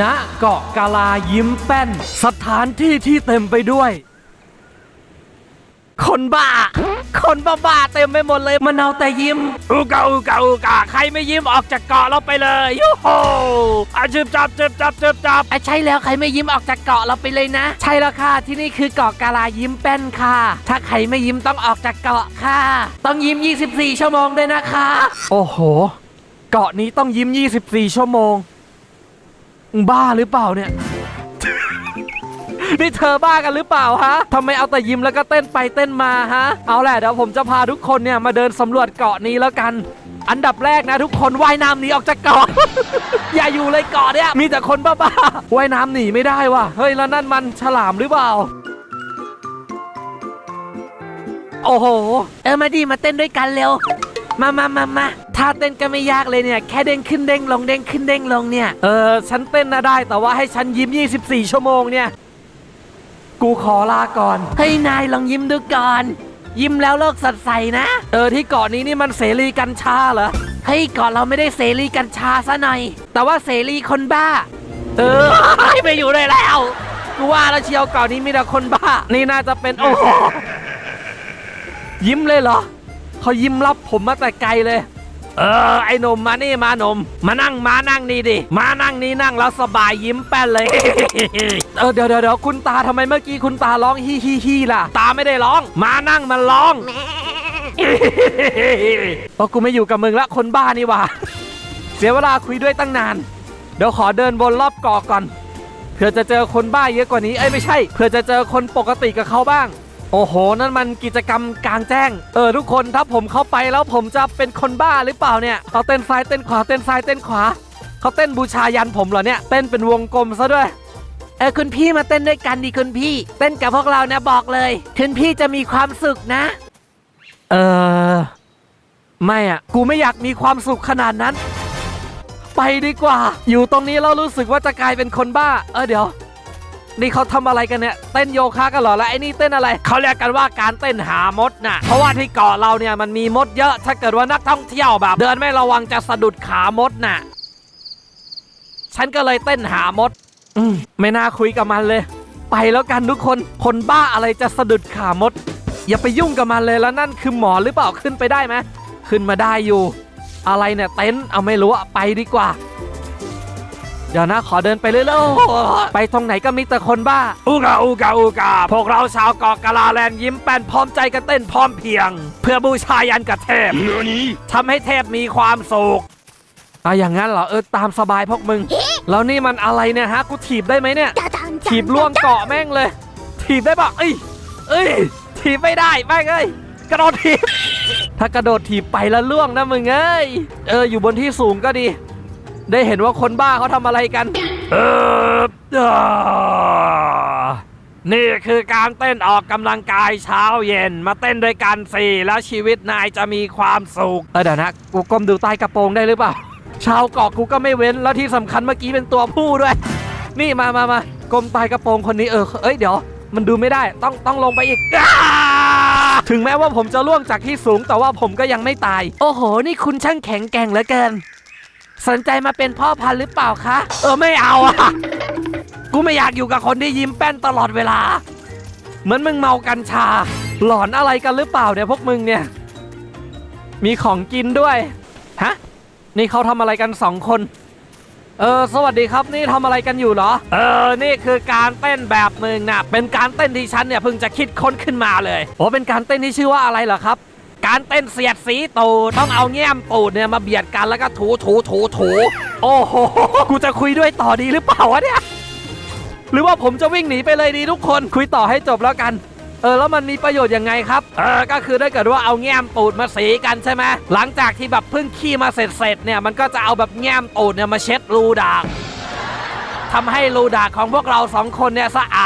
ณเกาะกาลายิ้มแป้น สถานที่ที่เต็มไปด้วย คนบ้า คนบ้าๆเต็มไปหมดเลยมันเอาแต่ยิ้ม อูกาอูกาอูกาใครไม่ยิ้มออกจากเกาะเราไปเลยยูโฮอาจึบจับจึบจับจึบจับอะใช่แล้วใครไม่ยิ้มออกจากเกาะเราไปเลยนะ ใช่แล้วค่ะ ที่นี่คือเกาะกาลายิ้มแป้นค่ะ ถ้าใครไม่ยิ้มต้องออกจากเกาะค่ะ ต้องยิ้ม 24 ชั่วโมงด้วยนะคะ โอ้โห เกาะนี้ต้องยิ้ม 24 ชั่วโมง มึงบ้าหรือเปล่าเนี่ย นี่เธอบ้ากันหรือเปล่าฮะทำไมเอาแต่ยิ้มแล้วก็เต้นไปเต้นมาฮะ เอาแหละเดี๋ยวผมจะพาทุกคนเนี่ยมาเดินสำรวจเกาะนี้แล้วกัน อันดับแรกนะ ทุกคนว่ายน้ำหนีออกจากเกาะ อย่าอยู่เลยเกาะเนี่ยมีแต่คนบ้าๆว่ายน้ำหนีไม่ได้ว่ะ เฮ้ยแล้วนั่นมันฉลามหรือเปล่า โอ้โห เออมาดีมาเต้นด้วยกันเร็ว มามามามาท่าเต้นก็ไม่ยากเลยเนี่ย แค่เด้งขึ้นเด้งลงเด้งขึ้นเด้งลงเนี่ย เออ ฉันเต้นนะได้ แต่ว่าให้ฉันยิ้ม 24 ชั่วโมงเนี่ย กูขอลาก่อนเฮ้ยนายลองยิ้มดูก่อน ยิ้มแล้วโลกสดใสนะ เออที่เกาะนี้นี่มันเสรีกัญชาเหรอ เฮ้ยเก่อนเราไม่ได้เสรีกัญชาซะหน่อย แต่ว่าเสรีคนบ้า เออไม่อยู่ได้แล้ว กูว่าแล้วเชียวเก่านี้มีแต่คนบ้า นี่น่าจะเป็นโอ้โหยิ้มเลยเหรอ เขายิ้มรับผมมาแต่ไกลเลย เออ ไอ้หนมมานี่มาหนม มานั่งมานั่งนี่ดิ มานั่งนี่นั่งแล้วสบายยิ้มแป้นเลย เออเดี๋ยวเดี๋ยวเดี๋ยวคุณตาทำไมเมื่อกี้คุณตาร้องฮีฮีฮีล่ะ ตาไม่ได้ร้อง มานั่งมันร้องเพราะกูไม่อยู่กับมึงละคนบ้านี่หว่า เสียเวลาคุยด้วยตั้งนาน เดี๋ยวขอเดินวนรอบเกาะก่อนเพื่อจะเจอคนบ้าเยอะกว่านี้ เอ้ยไม่ใช่ เพื่อจะเจอคนปกติกับเขาบ้าง โอ้โห นั่นมันกิจกรรมกลางแจ้ง เออทุกคนถ้าผมเข้าไปแล้วผมจะเป็นคนบ้าหรือเปล่าเนี่ยเอาเต้นซ้ายเต้นขวาเต้นซ้ายเต้นขวาเขาเต้นบูชายันผมเหรอเนี่ยเต้นเป็นวงกลมซะด้วยเออคุณพี่มาเต้นด้วยกันดิคุณพี่ เต้นกับพวกเรานะบอกเลยคุณพี่จะมีความสุขนะ เออไม่อะกูไม่อยากมีความสุขขนาดนั้น ไปดีกว่า อยู่ตรงนี้เรารู้สึกว่าจะกลายเป็นคนบ้า เออเดี๋ยว นี่เขาทำอะไรกันเนี่ย เต้นโยคะกันเหรอแล้วไอ้นี่เต้นอะไร เขาเรียกกันว่าการเต้นหามดน่ะ เพราะว่าที่เกาะเราเนี่ยมันมีมดเยอะ ถ้าเกิดว่านักท่องเที่ยวแบบ เดินไม่ระวังจะสะดุดขามดน่ะ ฉันก็เลยเต้นหามด อืมไม่น่าคุยกับมันเลย ไปแล้วกันทุกคน คนบ้าอะไรจะสะดุดขามด อย่าไปยุ่งกับมันเลยแล้วนั่นคือหมอหรือเปล่าขึ้นไปได้ไหมขึ้นมาได้อยู่ อะไรเนี่ยเต็นท์เอาไม่รู้อะไปดีกว่า ดี๋ยวนะขอเดินไปเรื่อยๆไปตรงไหนก็มีแต่คนบ้า อูกาอูกาอูกาพวกเราชาวเกาะกาลาแลนด์ยิ้มแป้นพร้อมใจกันเต้นพร้อมเพรียง เพื่อบูชายันกับเทพทำให้เทพมีความสุขอะอย่างนั้นเหรอเออตามสบายพวกมึง แล้วนี่มันอะไรเนี่ยฮะกูถีบได้ไหมเนี่ย ถีบล่วงเกาะแม่งเลย ถีบได้ปะเอ้ยเอ้ยถีบไม่ได้แม่งเอ้ยกระโดดถีบถ้ากระโดดถีบไปแล้วล่วงนะมึงเอ้ยเอออยู่บนที่สูงก็ดี ได้เห็นว่าคนบ้าเขาทำอะไรกันเอออ่านี่คือการเต้นออกกำลังกายเช้าเย็น มาเต้นด้วยกันสิแล้วชีวิตนายจะมีความสุขเออเดี๋ยวนะกูก้มดูใต้กระโปรงได้หรือเปล่า ชาวเกาะกูก็ไม่เว้นแล้วที่สำคัญเมื่อกี้เป็นตัวผู้ด้วย นี่มามามากลมใต้กระโปรงคนนี้เออเอ้ยเดี๋ยว มันดูไม่ได้ต้องต้องลงไปอีกอ้าถึงแม้ว่าผมจะล่วงจากที่สูงแต่ว่าผมก็ยังไม่ตาย โอ้โห นี่คุณช่างแข็งแกร่งเหลือเกิน สนใจมาเป็นพ่อพันธุ์หรือเปล่าคะ เออไม่เอาอะ กูไม่อยากอยู่กับคนที่ยิ้มแป้นตลอดเวลา เหมือนมึงเมากัญชา หลอนอะไรกันหรือเปล่าเนี่ยพวกมึงเนี่ย มีของกินด้วย ฮะ นี่เขาทำอะไรกันสองคน เออ สวัสดีครับนี่ทำอะไรกันอยู่เหรอ เออ นี่คือการเต้นแบบมึงนะเป็นการเต้นที่ฉันเนี่ยเพิ่งจะคิดค้นขึ้นมาเลยโอ้เป็นการเต้นที่ชื่อว่าอะไรเหรอครับ การเต้นเสียดสีตูดต้องเอาแง้มตูดเนี่ยมาเบียดกันแล้วก็ถูถูถูถูโอ้โหกูจะคุยด้วยต่อดีหรือเปล่าวะเนี่ยหรือว่าผมจะวิ่งหนีไปเลยดีทุกคนคุยต่อให้จบแล้วกันเออแล้วมันมีประโยชน์ยังไงครับ เออก็คือถ้าเกิดว่าเอาแง้มตูดมาสีกันใช่ไหมหลังจากที่แบบเพิ่งขี้มาเสร็จเสร็จเนี่ยมันก็จะเอาแบบแง้มตูดเนี่ยมาเช็ดรูดากทำให้รูดากของพวกเราสองคนเนี่ยสะอ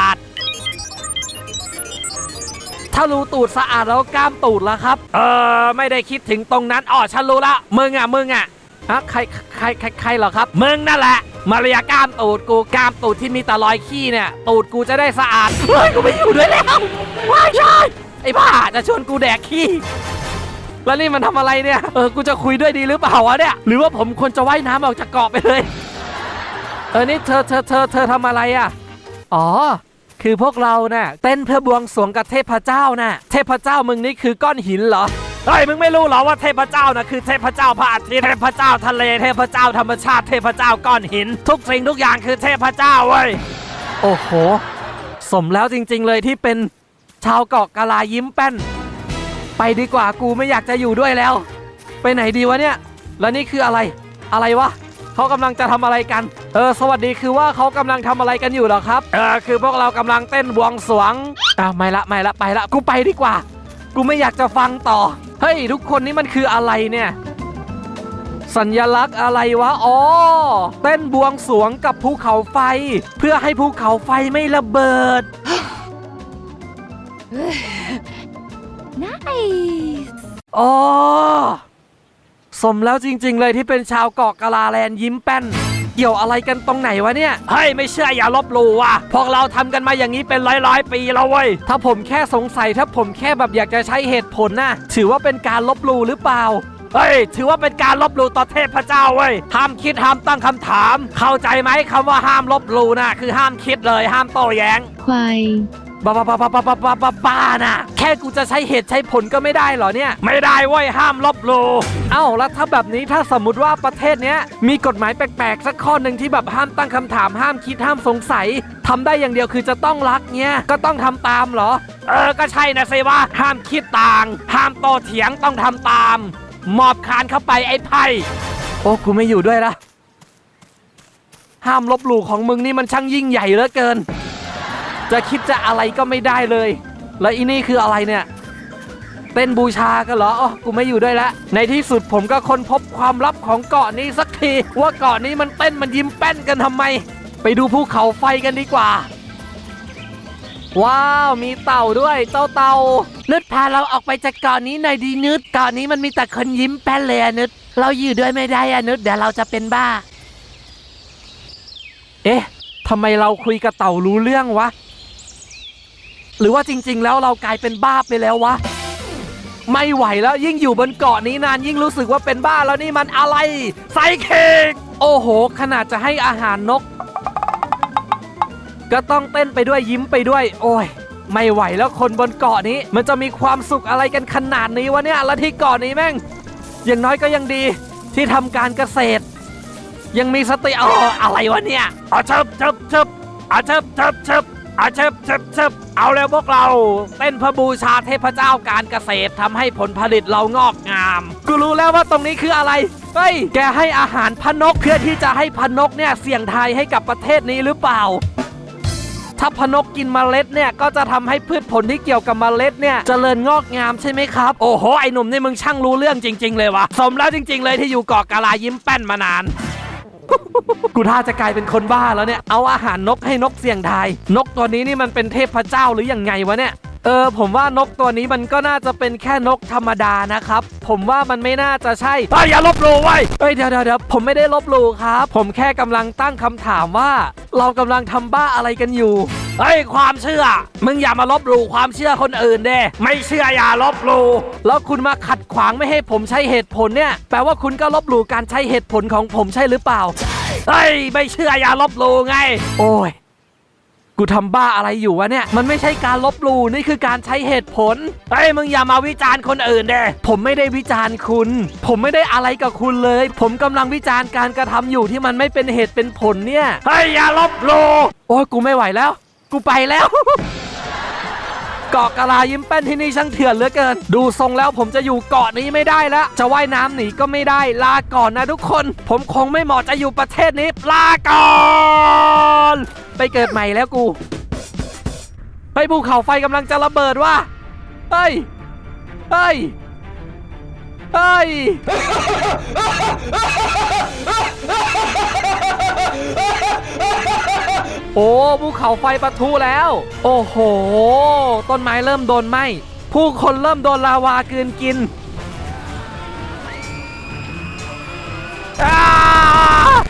าด ถ้ารูตูดสะอาดแล้วกล้ามตูดแล่ะครับ เออไม่ได้คิดถึงตรงนั้นอ๋อฉันรู้ละมึงอะมึงอะฮะใครใครใครใครเหรอครับมึงนั่นแหละมาเรียกล้ามตูดกูกล้ามตูดที่มีแต่รอยขี้เนี่ย ตูดกูจะได้สะอาดเฮ้ยกูไม่อยู่ด้วยแล้วว้ายชายไอ้บ้าจะชวนกูแดกขี้แล้วนี่มันทำอะไรเนี่ย เออ กูจะคุยด้วยดีหรือเปล่าวะเนี่ย หรือว่าผมควรจะว่ายน้ำออกจากเกาะไปเลย เออ นี่เธอเธอเธอเธอทำอะไรอะ อ๋อ คือพวกเราน่ะเต้นเพื่อบวงสรวงกับเทพเจ้าน่ะเทพเจ้ามึงนี่คือก้อนหินเหรอเฮ้ยมึงไม่รู้เหรอว่าเทพเจ้าน่ะคือเทพเจ้าพระอาทิตย์เทพเจ้าทะเลเทพเจ้าธรรมชาติเทพเจ้าก้อนหิน ทุกสิ่งทุกอย่างคือเทพเจ้าเว้ยโอ้โห สมแล้วจริง ๆ เลยที่เป็นชาวเกาะกะลายิ้มแป้น ไปดีกว่ากูไม่อยากจะอยู่ด้วยแล้ว ไปไหนดีวะเนี่ย แล้วนี่คืออะไรอะไรวะ เขากำลังจะทำอะไรกัน เออ สวัสดีคือว่าเขากำลังทำอะไรกันอยู่เหรอครับ เออ คือพวกเรากำลังเต้นบวงสรวงอะไม่ละไม่ละไปละกูไปดีกว่า กูไม่อยากจะฟังต่อ เฮ้ย ทุกคนนี่มันคืออะไรเนี่ย สัญลักษณ์อะไรวะ อ๋อ เต้นบวงสรวงกับภูเขาไฟ เพื่อให้ภูเขาไฟไม่ระเบิด Nice. อ๋อ สมแล้วจริง ๆ เลยที่เป็นชาวเกาะกะลาแลนยิ้มแป้น เกี่ยวอะไรกันตรงไหนวะเนี่ย เฮ้ย ไม่เชื่ออย่าลบหลู่ว่ะ พวกเราทำกันมาอย่างนี้เป็นร้อยร้อยๆปีแล้วเว้ย ถ้าผมแค่สงสัยถ้าผมแค่แบบอยากจะใช้เหตุผลน่ะ ถือว่าเป็นการลบหลู่หรือเปล่า เฮ้ย ถือว่าเป็นการลบหลู่ต่อเทพเจ้าเว้ย ห้ามคิดห้ามตั้งคำถาม เข้าใจไหมคำว่าห้ามลบหลู่น่ะ คือห้ามคิดเลยห้ามโต้แย้ง ควาย บ้าบ้าบ้าบ้าบ้าบ้าบ้าบ้านะแค่กูจะใช้เหตุใช้ผลก็ไม่ได้เหรอเนี่ย ไม่ได้เว้ยห้ามลบหลูเอ้าแล้วถ้าแบบนี้ถ้าสมมติว่าประเทศเนี้ยมีกฎหมายแปลกๆ สักข้อหนึ่งที่แบบห้ามตั้งคำถามห้ามคิดห้ามสงสัยทำได้อย่างเดียวคือจะต้องรักเนี้ยก็ต้องทำตามเหรอ เออก็ใช่นะสิว่าห้ามคิดต่าง ห้ามโตเถียงต้องทำตาม มอบคานเข้าไปไอ้ไพ่โอ้กูไม่อยู่ด้วยละห้ามลบหลู่ของมึงนี่มันช่างยิ่งใหญ่เหลือเกิน จะคิดจะอะไรก็ไม่ได้เลย แล้วอีนี่คืออะไรเนี่ยเต้นบูชากันเหรออ๋อกูไม่อยู่ด้วยล้วในที่สุดผมก็ค้นพบความลับของเกาะนี้สักที ว่าเกาะนี้มันเต้นมันยิ้มแป้นกันทำไม ไปดูภูเขาไฟกันดีกว่า ว้าว มีเต่าด้วย เจ้าเต่านุชพาเราออกไปจากเกาะนี้หน่อยดีนุชเกาะนี้มันมีแต่คนยิ้มแป้นเลยอะนุชเราอยู่ด้วยไม่ได้อะนุชเดี๋ยวเราจะเป็นบ้า เอ๊ะทำไมเราคุยกับเต่ารู้เรื่องวะ หรือว่าจริง ๆ แล้วเรากลายเป็นบ้าไปแล้ววะ ไม่ไหวแล้วยิ่งอยู่บนเกาะนี้นานยิ่งรู้สึกว่าเป็นบ้าแล้วนี่มันอะไรไซเคกโอ้โห ขนาดจะให้อาหารนก ก็ต้องเต้นไปด้วยยิ้มไปด้วย โอ้ยไม่ไหวแล้วคนบนเกาะนี้ มันจะมีความสุขอะไรกันขนาดนี้วะเนี่ยแล้วที่เกาะนี้แม่ง อย่างน้อยก็ยังดีที่ทำการเกษตร ยังมีสติอาอะไรวะเนี่ยอาเชิบเชิบเชิบอาเชิบเชิบเชิบ อาเชิบเชิบเชิบเอาแล้วพวกเรา เต้นพื่อบูชาเทพเจ้าการเกษตรทำให้ผลผลิตเรางอกงาม กูรู้แล้วว่าตรงนี้คืออะไร เฮ้ย แกให้อาหารพนกเพื่อที่จะให้พนกเนี่ยเสี่ยงทายให้กับประเทศนี้หรือเปล่า ถ้าพนกกินเมล็ดเนี่ยก็จะทำให้พืชผลที่เกี่ยวกับเมล็ดเนี่ยเจริญงอกงามใช่ไหมครับ โอ้โห ไอ้หนุ่มนี่มึงช่างรู้เรื่องจริง ๆ เลยวะสมแล้วจริง ๆ เลยที่อยู่เกาะกาลายิ้มแป้นมานาน กูท่าจะกลายเป็นคนบ้าแล้วเนี่ย เอาอาหารนกให้นกเสี่ยงทาย นกตัวนี้นี่มันเป็นเทพเจ้าหรือยังไงวะเนี่ย เออ ผมว่านกตัวนี้มันก็น่าจะเป็นแค่นกธรรมดานะครับ ผมว่ามันไม่น่าจะใช่เฮ้ยอย่าลบหลู่ไว้เฮ้ยเดี๋ยวเดี๋ยวเดี๋ยวผมไม่ได้ลบหลู่ครับ ผมแค่กำลังตั้งคำถามว่า เรากำลังทำบ้าอะไรกันอยู่เฮ้ยความเชื่อ มึงอย่ามาลบหลู่ความเชื่อคนอื่นเด้ไม่เชื่ออย่าลบหลู่แล้วคุณมาขัดขวางไม่ให้ผมใช้เหตุผลเนี่ย แปลว่าคุณก็ลบหลู่การใช้เหตุผลของผมใช่หรือเปล่า เฮ้ย ไม่เชื่ออย่าลบหลู่ไง โอ้ย กูทำบ้าอะไรอยู่วะเนี่ย มันไม่ใช่การลบหลู่นี่คือการใช้เหตุผล เฮ้ย มึงอย่ามาวิจารณ์คนอื่นเด้ผมไม่ได้วิจารณ์คุณ ผมไม่ได้อะไรกับคุณเลย ผมกำลังวิจารณ์การกระทำอยู่ที่มันไม่เป็นเหตุเป็นผลเนี่ย เฮ้ย อย่าลบหลู่โอ้ยกูไม่ไหวแล้ว กูไปแล้ว เกาะกะลายิ้มแป้นที่นี่ช่างเถื่อนเหลือเกิน ดูทรงแล้วผมจะอยู่เกาะนี้ไม่ได้แล้ว จะว่ายน้ำหนีก็ไม่ได้ ลาก่อนนะทุกคน ผมคงไม่เหมาะจะอยู่ประเทศนี้ ลาก่อน ไปเกิดใหม่แล้วกูไปภูเขาไฟกำลังจะระเบิดว่ะเฮ้ยเฮ้ยเฮ้ย โอ้ภูเขาไฟปะทุแล้ว โอ้โห ต้นไม้เริ่มโดนไหมผู้คนเริ่มโดนลาวากืนกิน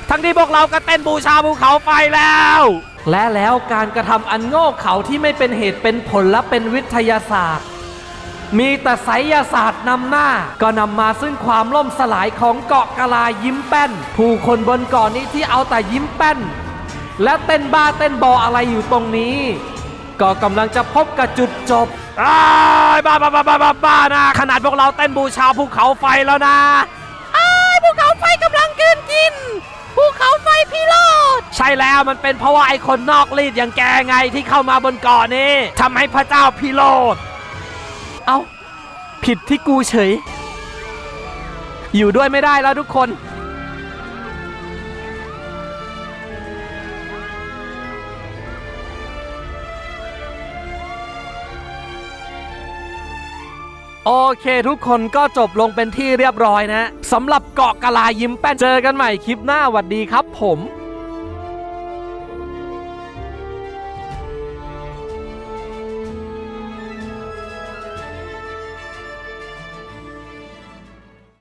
ทั้งที่พวกเราก็เต้นบูชาภูเขาไฟแล้ว และแล้วการกระทำอันโง่เขลาที่ไม่เป็นเหตุเป็นผลและเป็นวิทยาศาสตร์ มีแต่ไสยศาสตร์นำหน้า ก็นำมาซึ่งความล่มสลายของเกาะกะลายิ้มแป้น ผู้คนบนเกาะนี้ที่เอาแต่ยิ้มแป้น และเต้นบ้าเต้นบออะไรอยู่ตรงนี้ ก็กำลังจะพบกับจุดจบอ้ายบ้าบ้าบ้าบ้าบ้าบ้านะ ขนาดพวกเราเต้นบูชาภูเขาไฟแล้วนะภูเขาไฟกำลังกินกินภูเขาไฟพิโรธใช่แล้วมันเป็นเพราะว่าไอ้คนนอกรีดอย่างแกไงที่เข้ามาบนเกาะนี้ทำให้พระเจ้าพิโรธเอ้าผิดที่กูเฉย อยู่ด้วยไม่ได้แล้วทุกคน โอเคทุกคนก็จบลงเป็นที่เรียบร้อยนะสำหรับเกาะกะลายิ้มแป้นเจอกันใหม่คลิปหน้าหวัดดีครับผม